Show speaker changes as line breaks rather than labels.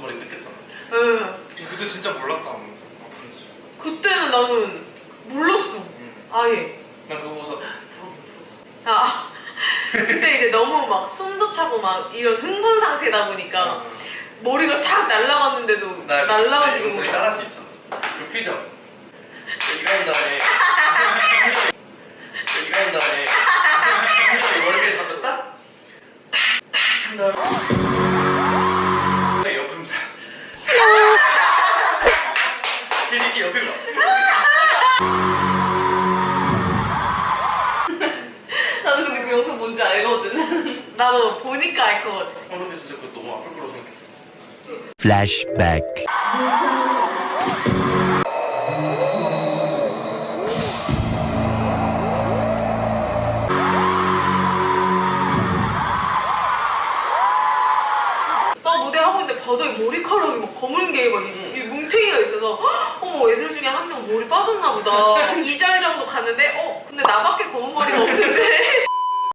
머리 뜯겼잖아.
예.
그때 진짜 몰랐다. 아프지.
그때는 나는 몰랐어.
응.
아예.
난 그거 보고서 풀어도 풀어.
아 그때 이제 너무 막 숨도 차고 막 이런 흥분 상태다 보니까 머리가 탁 날라갔는데도
나
날라가지고
소리 따라할 수 있잖아. 그 피죠. 이거 한 다음에 이거 한 다음에 머리를 잡고 딱 탁탁한 다음에 옆에 보자. 이렇게 옆에 봐.
나도 근데 그 영상 뭔지 알거든.
나도 보니까 알 것 같아.
어, 근데 진짜 그거 너무 아플 거라고 생각했어.
Flashback.
나 무대 하고 있는데 바닥에 머리카락이 막 검은 게막 이 뭉탱이가 있어서 헉, 어머 애들 중에 한 명 머리 빠졌나 보다. 이잘 정도 갔는데 어 근데 나밖에 검은 머리가 없는데